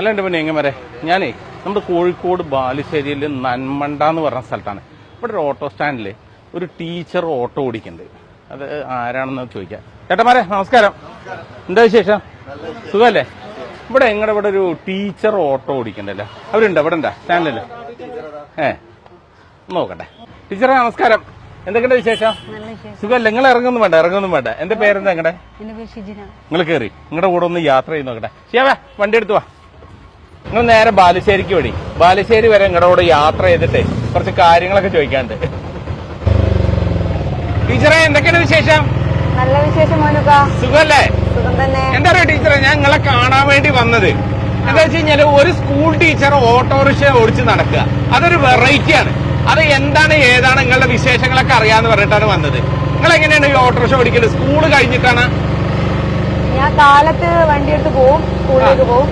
അല്ല എന്റെ പിന്നെ എങ്ങനെ വരെ. ഞാനേ നമ്മുടെ കോഴിക്കോട് ബാലുശ്ശേരിയിൽ നന്മണ്ട എന്ന് പറഞ്ഞ സ്ഥലത്താണ്. ഇവിടെ ഒരു ഓട്ടോ സ്റ്റാൻഡിൽ ഒരു ടീച്ചർ ഓട്ടോ ഓടിക്കുന്നുണ്ട്. അത് ആരാണെന്ന് ചോദിക്കാം. ചേട്ടന്മാരെ നമസ്കാരം. എന്താ വിശേഷം? സുഖമല്ലേ? ഇവിടെ എങ്ങടെ ഇവിടെ ഒരു ടീച്ചർ ഓട്ടോ ഓടിക്കണ്ടല്ലേ അവരുണ്ടോ? ഇവിടെ ഉണ്ടാ? സ്റ്റാൻഡിൽ? ഏ നോക്കട്ടെ. ടീച്ചറെ നമസ്കാരം. എന്തൊക്കെയുണ്ട് വിശേഷം? സുഖമല്ല? നിങ്ങൾ ഇറങ്ങുന്നു വേണ്ട ഇറങ്ങുന്നു വേണ്ട. എന്റെ പേരെന്താ നിങ്ങളുടെ നിങ്ങൾ കയറി നിങ്ങളുടെ കൂടെ ഒന്ന് യാത്ര ചെയ്ത് നോക്കട്ടെ. ശിയാവേ വണ്ടി എടുത്തു വാ. നിങ്ങൾ നേരെ ബാലുശ്ശേരിക്ക് വഴി ബാലുശ്ശേരി വരെ നിങ്ങളുടെ യാത്ര ചെയ്തിട്ട് കുറച്ച് കാര്യങ്ങളൊക്കെ ചോദിക്കാണ്ട് ടീച്ചറെ എന്തൊക്കെയാണ് വിശേഷം? നല്ല വിശേഷം മോനുക സുഖല്ലേ? സുഖം തന്നെ. എന്താ പറയുക ടീച്ചറെ ഞാൻ നിങ്ങളെ കാണാൻ വേണ്ടി വന്നത്. എന്താ വെച്ച് കഴിഞ്ഞാൽ ഒരു സ്കൂൾ ടീച്ചർ ഓട്ടോറിക്ഷ ഓടിച്ച് നടക്കുക. അതൊരു വെറൈറ്റിയാണ് അത് എന്താണ് ഏതാണ് നിങ്ങളുടെ വിശേഷങ്ങളൊക്കെ അറിയാന്ന് പറഞ്ഞിട്ടാണ് വന്നത്. നിങ്ങൾ എങ്ങനെയാണ് ഈ ഓട്ടോറിക്ഷ ഓടിക്കുന്നത് സ്കൂൾ കഴിഞ്ഞിട്ടാണ്? ഞാൻ കാലത്ത് വണ്ടിയെടുത്ത് പോവും സ്കൂളിലേക്ക് പോവും.